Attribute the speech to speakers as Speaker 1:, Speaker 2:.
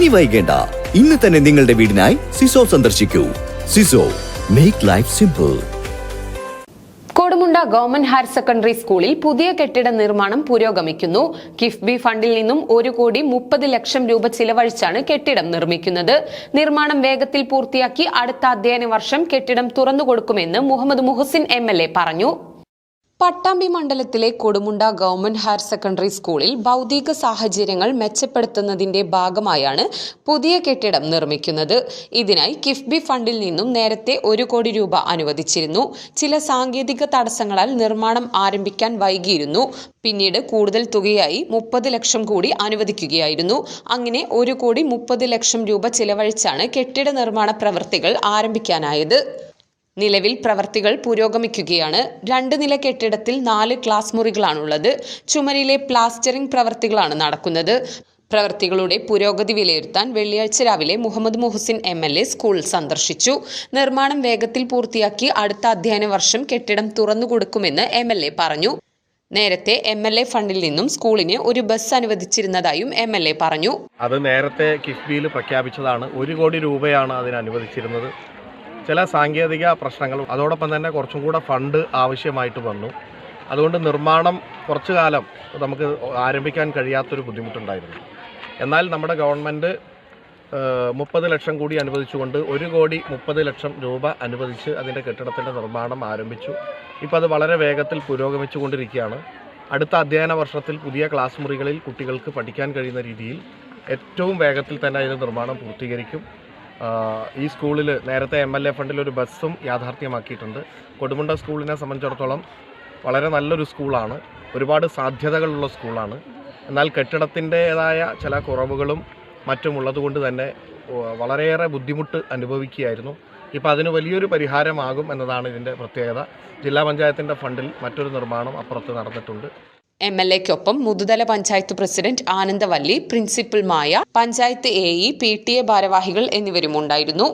Speaker 1: ഇനി വൈകേണ്ട. ഇന്ന് തന്നെ നിങ്ങളുടെ വീടിനായി സിസോ സന്ദർശിക്കൂ. സിസോ make life simple
Speaker 2: Kodumunda government higher secondary സ്കൂളിൽ പുതിയ കെട്ടിട നിർമ്മാണം പുരോഗമിക്കുന്നു. കിഫ്ബി ഫണ്ടിൽ നിന്നും ഒരു കോടി മുപ്പത് ലക്ഷം രൂപ ചിലവഴിച്ചാണ് കെട്ടിടം നിർമ്മിക്കുന്നത്. നിർമ്മാണം വേഗത്തിൽ പൂർത്തിയാക്കി അടുത്ത അധ്യയന വർഷം കെട്ടിടം തുറന്നുകൊടുക്കുമെന്ന് മുഹമ്മദ് മുഹസിൻ എം പറഞ്ഞു. പട്ടാമ്പി മണ്ഡലത്തിലെ കൊടുമുണ്ട ഗവൺമെന്റ് ഹയർ സെക്കൻഡറി സ്കൂളിൽ ഭൗതിക സാഹചര്യങ്ങൾ മെച്ചപ്പെടുത്തുന്നതിന്റെ ഭാഗമായാണ് പുതിയ കെട്ടിടം നിർമ്മിക്കുന്നത്. ഇതിനായി കിഫ്ബി ഫണ്ടിൽ നിന്നും നേരത്തെ ഒരു കോടി രൂപ അനുവദിച്ചിരുന്നു. ചില സാങ്കേതിക തടസ്സങ്ങളാൽ നിർമ്മാണം ആരംഭിക്കാൻ വൈകിയിരുന്നു. പിന്നീട് കൂടുതൽ തുകയായി മുപ്പത് ലക്ഷം കൂടി അനുവദിക്കുകയായിരുന്നു. അങ്ങനെ ഒരു കോടി മുപ്പത് ലക്ഷം രൂപ ചിലവഴിച്ചാണ് കെട്ടിട നിർമ്മാണ പ്രവൃത്തികൾ ആരംഭിക്കാനായത്. നിലവിൽ പ്രവർത്തികൾ പുരോഗമിക്കുകയാണ്. രണ്ട് നില കെട്ടിടത്തിൽ നാല് ക്ലാസ് മുറികളാണുള്ളത്. ചുമരിലെ പ്ലാസ്റ്ററിംഗ് പ്രവർത്തികളാണ് നടക്കുന്നത്. പ്രവർത്തികളുടെ പുരോഗതി വിലയിരുത്താൻ വെള്ളിയാഴ്ച രാവിലെ Muhammad Muhsin M L A school സന്ദർശിച്ചു. നിർമ്മാണം വേഗത്തിൽ പൂർത്തിയാക്കി അടുത്ത അധ്യയന വർഷം കെട്ടിടം തുറന്നുകൊടുക്കുമെന്ന് എം എൽ എ പറഞ്ഞു. നേരത്തെ എം എൽ എ ഫണ്ടിൽ നിന്നും സ്കൂളിന് ഒരു ബസ് അനുവദിച്ചിരുന്നതായും എം എൽ എ പറഞ്ഞു.
Speaker 3: അത് നേരത്തെ കിഫ്ബിയിൽ പ്രഖ്യാപിച്ചതാണ്. ഒരു കോടി രൂപയാണ് അതിന് അനുവദിച്ചിരുന്നത്. ചില സാങ്കേതിക പ്രശ്നങ്ങളും അതോടൊപ്പം തന്നെ കുറച്ചും കൂടെ ഫണ്ട് ആവശ്യമായിട്ട് വന്നു. അതുകൊണ്ട് നിർമ്മാണം കുറച്ചു കാലം നമുക്ക് ആരംഭിക്കാൻ കഴിയാത്തൊരു ബുദ്ധിമുട്ടുണ്ടായിരുന്നു. എന്നാൽ നമ്മുടെ ഗവൺമെന്റ് മുപ്പത് ലക്ഷം കൂടി അനുവദിച്ചുകൊണ്ട് ഒരു കോടി മുപ്പത് ലക്ഷം രൂപ അനുവദിച്ച് അതിന്റെ കെട്ടിടത്തിന്റെ നിർമ്മാണം ആരംഭിച്ചു. ഇപ്പോൾ അത് വളരെ വേഗത്തിൽ പുരോഗമിച്ചുകൊണ്ടിരിക്കുകയാണ്. അടുത്ത അധ്യയന വർഷത്തിൽ പുതിയ ക്ലാസ് മുറികളിൽ കുട്ടികൾക്ക് പഠിക്കാൻ കഴിയുന്ന രീതിയിൽ ഏറ്റവും വേഗത്തിൽ തന്നെ അതിന്റെ നിർമ്മാണം പൂർത്തീകരിക്കും. ഈ സ്കൂളിൽ നേരത്തെ എം എൽ എ ഫണ്ടിൽ ഒരു ബസ്സും യാഥാർത്ഥ്യമാക്കിയിട്ടുണ്ട്. കൊടുമുണ്ട സ്കൂളിനെ സംബന്ധിച്ചിടത്തോളം വളരെ നല്ലൊരു സ്കൂളാണ്. ഒരുപാട് സാധ്യതകളുള്ള സ്കൂളാണ്. എന്നാൽ കെട്ടിടത്തിന്റേതായ ചില കുറവുകളും മറ്റും ഉള്ളതുകൊണ്ട് തന്നെ വളരെയേറെ ബുദ്ധിമുട്ട് അനുഭവിക്കുകയായിരുന്നു. ഇപ്പോൾ അതിന് വലിയൊരു പരിഹാരമാകും എന്നതാണ് ഇതിന്റെ പ്രത്യേകത. ജില്ലാ പഞ്ചായത്തിന്റെ ഫണ്ടിൽ മറ്റൊരു നിർമ്മാണം അപ്പുറത്ത് നടന്നിട്ടുണ്ട്.
Speaker 2: M L എക്കൊപ്പം Muthuthala panchayat president Anandavalli principal Maya panchayat A E P T A ഭാരവാഹികൾ എന്നിവരും ഉണ്ടായിരുന്നു